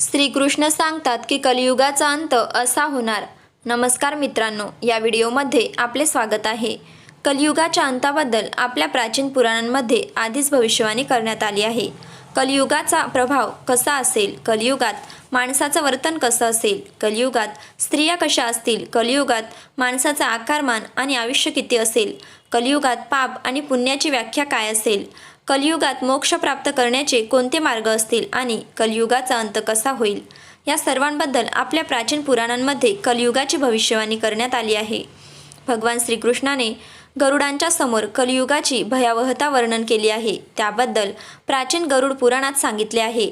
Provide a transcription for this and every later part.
श्रीकृष्ण सांगतात की कलियुगाचा अंत असा होणार. नमस्कार मित्रांनो या व्हिडिओमध्ये आपले स्वागत आहे. कलियुगाच्या अंताबद्दल आपल्या प्राचीन पुराणांमध्ये आधीच भविष्यवाणी करण्यात आली आहे. कलियुगाचा प्रभाव कसा असेल? कलियुगात माणसाचं वर्तन कसं असेल? कलियुगात स्त्रिया कशा असतील? कलियुगात माणसाचा आकारमान आणि आयुष्य किती असेल? कलियुगात पाप आणि पुण्याची व्याख्या काय असेल? कलियुगात मोक्ष प्राप्त करण्याचे कोणते मार्ग असतील आणि कलियुगाचा अंत कसा होईल? या सर्वांबद्दल आपल्या प्राचीन पुराणांमध्ये कलियुगाची भविष्यवाणी करण्यात आली आहे. भगवान श्रीकृष्णाने गरुडांच्या समोर कलियुगाची भयावहता वर्णन केली आहे. त्याबद्दल प्राचीन गरुड पुराणात सांगितले आहे.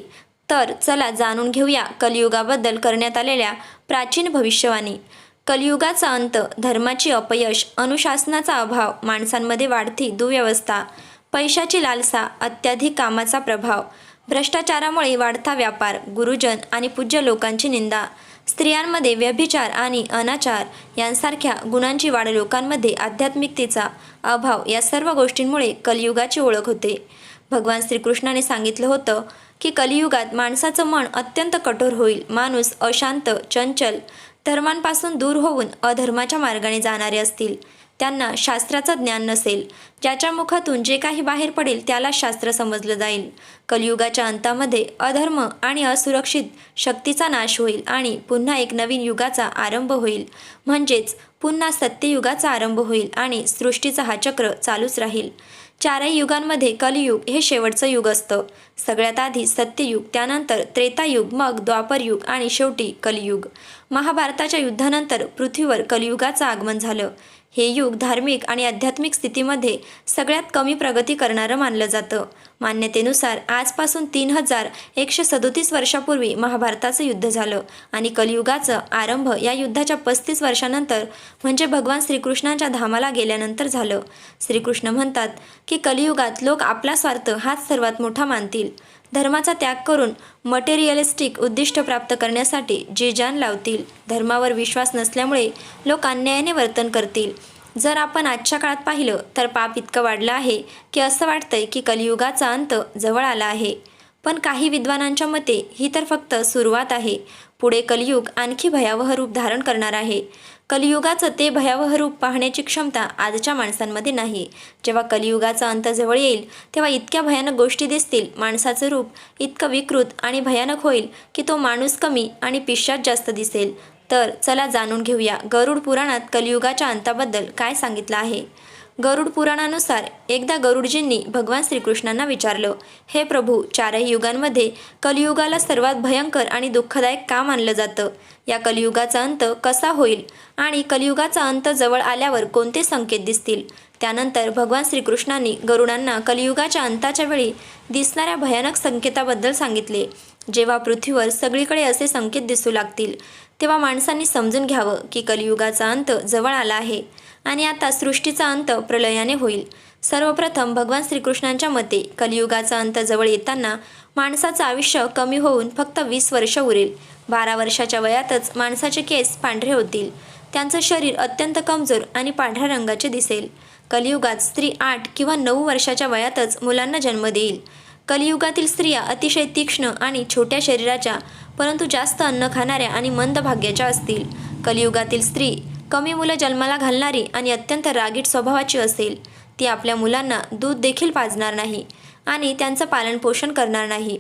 तर चला जाणून घेऊया कलियुगाबद्दल करण्यात आलेल्या प्राचीन भविष्यवाणी. कलियुगाचा अंत धर्माची अपयश अनुशासनाचा अभाव माणसांमध्ये वाढती दुव्यवस्था पैशाची लालसा अत्याधिक कामाचा प्रभाव भ्रष्टाचारामुळे वाढता व्यापार गुरुजन आणि पूज्य लोकांची निंदा स्त्रियांमध्ये व्यभिचार आणि अनाचार यांसारख्या गुणांची वाढ लोकांमध्ये आध्यात्मिकतेचा अभाव या सर्व गोष्टींमुळे कलियुगाची ओळख होते. भगवान श्रीकृष्णाने सांगितलं होतं की कलियुगात माणसाचं मन अत्यंत कठोर होईल. माणूस अशांत चंचल धर्मांपासून दूर होऊन अधर्माच्या मार्गाने जाणारे असतील. त्यांना शास्त्राचं ज्ञान नसेल. ज्याच्या मुखातून जे काही बाहेर पडेल त्याला शास्त्र समजलं जाईल. कलयुगाच्या अंतामध्ये अधर्म आणि असुरक्षित शक्तीचा नाश होईल आणि पुन्हा एक नवीन युगाचा आरंभ होईल. म्हणजेच पुन्हा सत्ययुगाचा आरंभ होईल आणि सृष्टीचा हा चक्र चालूच राहील. चारही युगांमध्ये कलियुग हे शेवटचं युग असतं. सगळ्यात आधी सत्ययुग त्यानंतर त्रेतायुग मग द्वापरयुग आणि शेवटी कलियुग. महाभारताच्या युद्धानंतर पृथ्वीवर कलियुगाचं आगमन झालं. हे युग धार्मिक आणि आध्यात्मिक स्थितीमध्ये सगळ्यात कमी प्रगती करणारं मानलं जातं. मान्यतेनुसार आजपासून तीन हजार एकशे सदोतीस वर्षापूर्वी महाभारताचं युद्ध झालं आणि कलियुगाचं आरंभ या युद्धाच्या पस्तीस वर्षानंतर म्हणजे भगवान श्रीकृष्णांच्या धामाला गेल्यानंतर झालं. श्रीकृष्ण म्हणतात की कलियुगात लोक आपला स्वार्थ हाच सर्वात मोठा मानतील. धर्माचा त्याग करून मटेरियलिस्टिक उद्दिष्ट प्राप्त करण्यासाठी जे जान लावतील धर्मावर विश्वास नसल्यामुळे लोक अन्यायाने वर्तन करतील. जर आपण आजच्या काळात पाहिलं तर पाप इतकं वाढलं आहे की असं वाटतंय की कलियुगाचा अंत जवळ आला आहे. पण काही विद्वानांच्या मते ही तर फक्त सुरुवात आहे. पुढे कलियुग आणखी भयावह रूप धारण करणार आहे. कलियुगाचं ते भयावह रूप पाहण्याची क्षमता आजच्या माणसांमध्ये नाही. जेव्हा कलियुगाचा अंत जवळ येईल तेव्हा इतक्या भयानक गोष्टी दिसतील माणसाचं रूप इतकं विकृत आणि भयानक होईल की तो माणूस कमी आणि पिशाच जास्त दिसेल. तर चला जाणून घेऊया गरुड पुराणात कलियुगाच्या अंताबद्दल काय सांगितलं आहे. गरुड पुराणानुसार एकदा गरुडजींनी भगवान श्रीकृष्णांना विचारलं हे प्रभू चारही युगांमध्ये कलियुगाला सर्वात भयंकर आणि दुःखदायक का मानलं जातं. या कलियुगाचा अंत कसा होईल? आणि कलियुगाचा अंत जवळ आल्यावर कोणते संकेत दिसतील? त्यानंतर भगवान श्रीकृष्णांनी गरुडांना कलियुगाच्या अंताच्या वेळी दिसणाऱ्या भयानक संकेताबद्दल सांगितले. जेव्हा पृथ्वीवर सगळीकडे असे संकेत दिसू लागतील तेव्हा माणसांनी समजून घ्यावं की कलियुगाचा अंत जवळ आला आहे. आणि आता सृष्टीचा अंत प्रलयाने होईल. सर्वप्रथम भगवान श्रीकृष्णांच्या मते कलियुगाचा अंत जवळ येताना माणसाचं आयुष्य कमी होऊन फक्त वीस वर्ष उरेल. बारा वर्षाच्या वयातच माणसाचे केस पांढरे होतील. त्यांचं शरीर अत्यंत कमजोर आणि पांढऱ्या रंगाचे दिसेल. कलियुगात स्त्री आठ किंवा नऊ वर्षाच्या वयातच मुलांना जन्म देईल. कलियुगातील स्त्रिया अतिशय तीक्ष्ण आणि छोट्या शरीराच्या परंतु जास्त अन्न खाणाऱ्या आणि मंद भाग्याच्या असतील. कलियुगातील स्त्री कमी मुलं जन्माला घालणारी आणि अत्यंत रागीट स्वभावाची असेल ती आपल्या मुलांना दूध देखील पाजणार नाही आणि त्यांचं पालनपोषण करणार नाही.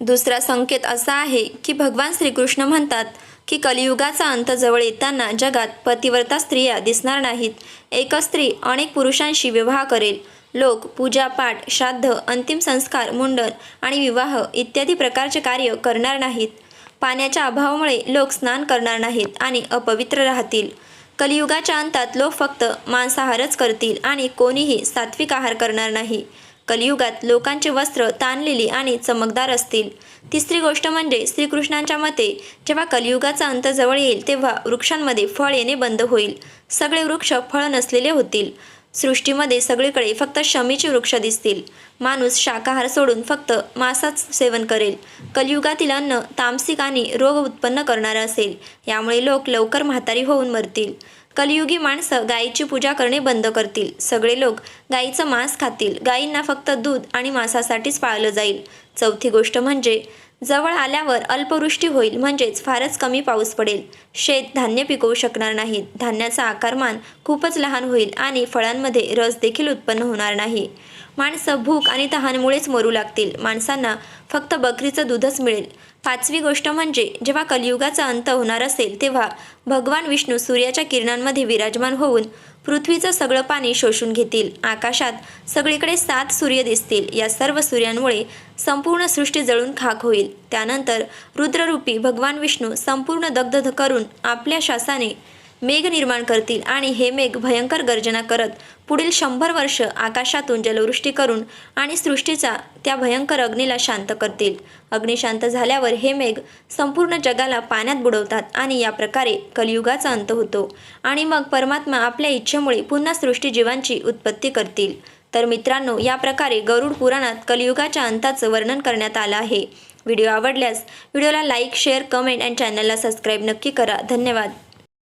दुसरा संकेत असा आहे की भगवान श्रीकृष्ण म्हणतात की कलियुगाचा अंत जवळ येताना जगात पतिव्रता स्त्रिया दिसणार नाहीत. एकच स्त्री अनेक पुरुषांशी विवाह करेल. लोक पूजा पाठ श्राद्ध अंतिम संस्कार मुंडन आणि विवाह इत्यादी प्रकारचे कार्य करणार नाहीत. पाण्याच्या अभावामुळे लोक स्नान करणार नाहीत आणि अपवित्र राहतील. कलियुगाच्या अंतात लोक फक्त मांसाहारच करतील आणि कोणीही सात्विक आहार करणार नाही. कलियुगात लोकांचे वस्त्र ताणलेली आणि चमकदार असतील. तिसरी गोष्ट म्हणजे श्रीकृष्णांच्या मते जेव्हा कलियुगाचा अंत जवळ येईल तेव्हा वृक्षांमध्ये फळ येणे बंद होईल. सगळे वृक्ष फळ नसलेले होतील. सृष्टीमध्ये सगळीकडे फक्त शमीचे वृक्ष दिसतील. माणूस शाकाहार सोडून फक्त मांसाच सेवन करेल. कलियुगातील अन्न तामसिक आणि रोग उत्पन्न करणारं असेल. यामुळे लोक लवकर म्हातारी होऊन मरतील. कलियुगी माणसं गायीची पूजा करणे बंद करतील. सगळे लोक गायीचं मांस खातील. गायींना फक्त दूध आणि मांसासाठीच पाळलं जाईल. चौथी गोष्ट म्हणजे जवळ आल्यावर अल्पवृष्टी होईल म्हणजेच फारच कमी पाऊस पडेल. शेत धान्य पिकवू शकणार नाहीत. धान्याचा आकारमान खूपच लहान होईल आणि फळांमध्ये रस देखील उत्पन्न होणार नाही. माणसं भूक आणि तहानमुळेच मरू लागतील. माणसांना फक्त बकरीचं दूधच मिळेल. पाचवी गोष्ट म्हणजे जेव्हा कलियुगाचा अंत होणार असेल तेव्हा भगवान विष्णू सूर्याच्या किरणांमध्ये विराजमान होऊन पृथ्वीचं सगळं पाणी शोषून घेतील. आकाशात सगळीकडे सात सूर्य दिसतील. या सर्व सूर्यांमुळे संपूर्ण सृष्टी जळून खाक होईल. त्यानंतर रुद्ररूपी भगवान विष्णू संपूर्ण दग्ध करून आपल्या श्वासाने मेघ निर्माण करतील आणि हे मेघ भयंकर गर्जना करत पुढील शंभर वर्ष आकाशातून जलवृष्टी करून आणि सृष्टीचा त्या भयंकर अग्नीला शांत करतील. अग्नी शांत झाल्यावर हे मेघ संपूर्ण जगाला पाण्यात बुडवतात आणि या प्रकारे कलियुगाचा अंत होतो आणि मग परमात्मा आपल्या इच्छेमुळे पुन्हा सृष्टी जीवांची उत्पत्ती करतील. तर मित्रांनो या प्रकारे गरुड पुराणात कलियुगाच्या अंताचं वर्णन करण्यात आलं आहे. व्हिडिओ आवडल्यास व्हिडिओला लाईक शेअर कमेंट आणि चॅनलला सबस्क्राईब नक्की करा. धन्यवाद.